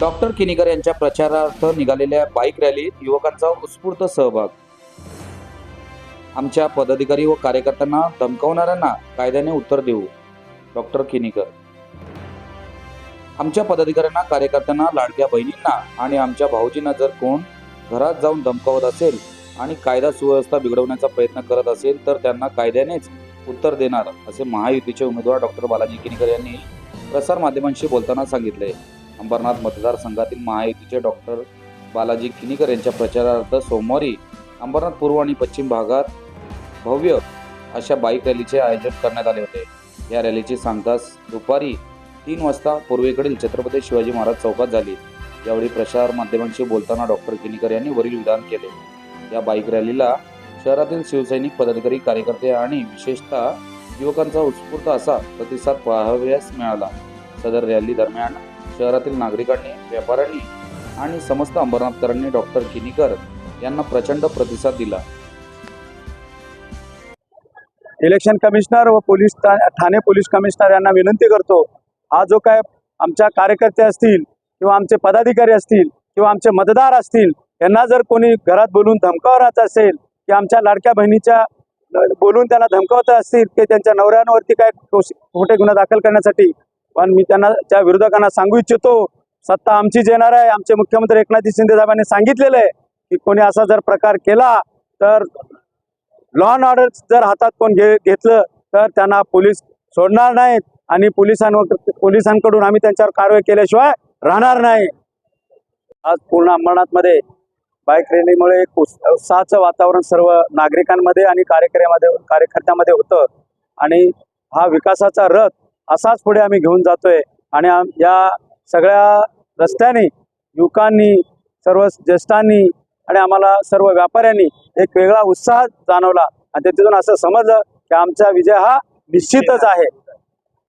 Doctor Kinikar यांच्या प्रचारार्थ निघालेल्या बाईक रॅलीत युवकांचा उत्स्फूर्त सहभाग. आमच्या पदाधिकारी व कार्यकर्त्यांना धमकावणाऱ्यांना कायद्याने उत्तर देऊ. डॉक्टर किनीकर. आमच्या पदाधिकाऱ्यांना कार्यकर्त्यांना लाडक्या बहिणींना आणि आमच्या भाऊजींना जर कोण घरात जाऊन धमकावत असेल आणि कायदा सुव्यवस्था बिघडवण्याचा प्रयत्न करत असेल तर त्यांना कायद्यानेच उत्तर देणार असे महायुतीचे उमेदवार डॉक्टर बालाजी किनीकर यांनी प्रसार माध्यमांशी बोलताना सांगितले. अंबरनाथ मतदारसंघातील महायुतीचे डॉक्टर बालाजी किनीकर यांच्या प्रचारार्थ सोमवारी अंबरनाथ पूर्व आणि पश्चिम भागात भव्य अशा बाईक रॅलीचे आयोजन करण्यात आले होते. या रॅलीची सांगताच दुपारी तीन वाजता पूर्वेकडील छत्रपती शिवाजी महाराज चौकात झाली. यावेळी प्रसार माध्यमांशी बोलताना डॉक्टर किनीकर यांनी वरील विधान केले. या बाईक रॅलीला शहरातील शिवसैनिक पदाधिकारी कार्यकर्ते आणि विशेषतः युवकांचा उत्स्फूर्त असा प्रतिसाद पाहावयास मिळाला. सदर रॅली दरम्यान शहरातील नागरिकांनी व्यापाऱ्यांनी आणि समस्त अंबरनाथकरांनी डॉक्टर किनीकर यांना प्रचंड प्रतिसाद दिला. इलेक्शन कमिशनर व पोलीस ठाणे पोलीस कमिशनर यांना विनंती करतो हा जो काय आमच्या कार्यकर्ते असतील किंवा आमचे पदाधिकारी असतील किंवा आमचे मतदार असतील यांना जर कोणी घरात बोलून धमकावत असेल की आमच्या लाडक्या बहिणीच्या बोलून त्यांना धमकावत असतील की त्यांच्या नवऱ्यांवरती काय खोटे गुन्हा दाखल करण्यासाठी पण मी त्यांना त्या विरोधकांना सांगू इच्छितो सत्ता आमचीच येणार आहे आमचे मुख्यमंत्री एकनाथजी शिंदे साहेबांनी सांगितलेलं आहे की कोणी असा जर प्रकार केला तर लॉ अँड ऑर्डर जर हातात कोण घे घेतलं तर त्यांना पोलीस सोडणार नाहीत. आणि पोलिसांवर पोलिसांकडून आम्ही त्यांच्यावर कारवाई केल्याशिवाय राहणार नाही. आज पूर्ण अंबरनाथमध्ये बाईक रॅलीमुळे एक उत्साहाचं वातावरण सर्व नागरिकांमध्ये आणि कार्यकर्त्यामध्ये कार्यकर्त्यामध्ये होतं. आणि हा विकासाचा रथ असाच पुढे आम्ही घेऊन जातोय. आणि या सगळ्या रस्त्याने युवकांनी सर्व ज्येष्ठांनी आणि आम्हाला सर्व व्यापाऱ्यांनी एक वेगळा उत्साह जाणवला. आणि त्याच्यातून असं समजलं की आमचा विजय हा निश्चितच आहे.